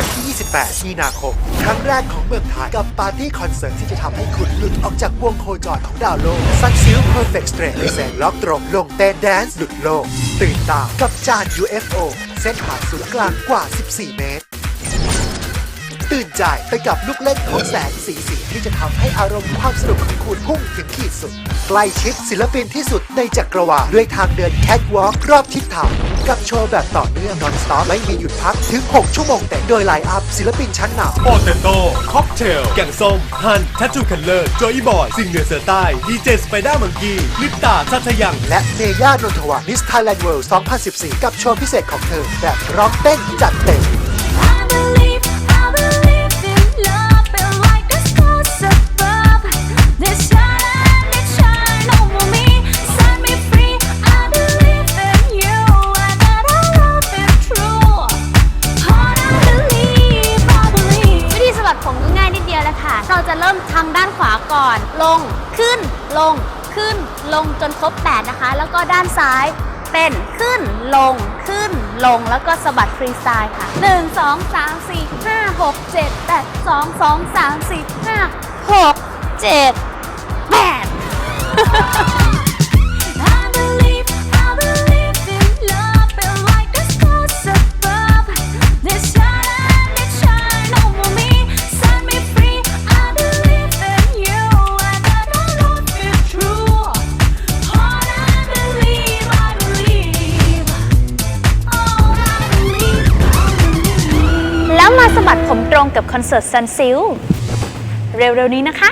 วันที่ 28 มีนาคม ครั้งแรกของเมืองไทยกับปาร์ตี้คอนเสิร์ตที่จะทำให้คุณหลุดออกจากวงโคจรของดาวโลก Sun Silk Perfect Straight เซนล็อกตรงลงเต้นแดนซ์หลุดโลก ตื่นตากับจาน UFO เส้นผ่านศูนย์กลางกว่า 14 เมตร ตื่นใจไปกับลูกเล่นของแสงสีสีที่จะทำให้อารมณ์ความสนุกของคุณพุ่งถึงขีดสุด ใกล้ชิดศิลปินที่สุดในจักรวาลด้วยทางเดินแคทวอล์กรอบทิศทาง กับโชว์แบบต่อเนื่องนอนสต็อปไม่มีหยุดพักถึง 6 ชั่วโมงเต็มโดยไลน์อัพศิลปินชั้นนำโปเตโต้ค็อกเทล แกงส้ม ฮันทัตทูคันเลอร์จอยบอย สิงเหนือเสือใต้ดีเจสไปด้ามังกีลิปตาชัทยัง และเมย่านนทวัฒน์มิสไทยแลนด์เวิลด์2014 กับโชว์พิเศษของเธอ แบบร้องเต้นจัดเต็มางด้านขวาก่อน ลงขึ้น ลงขึ้น ลงจนครบ 8 นะคะ แล้วก็ด้านซ้ายเป็นขึ้นลงขึ้นลงแล้วก็สะบัดฟรีสไตล์ค่ะ 1 2 3 4 5 6 7 8 2 2 3 4 5 6 7 สะบัดผมตรงกับคอนเสิร์ตซันซิลเร็วๆนี้นะคะ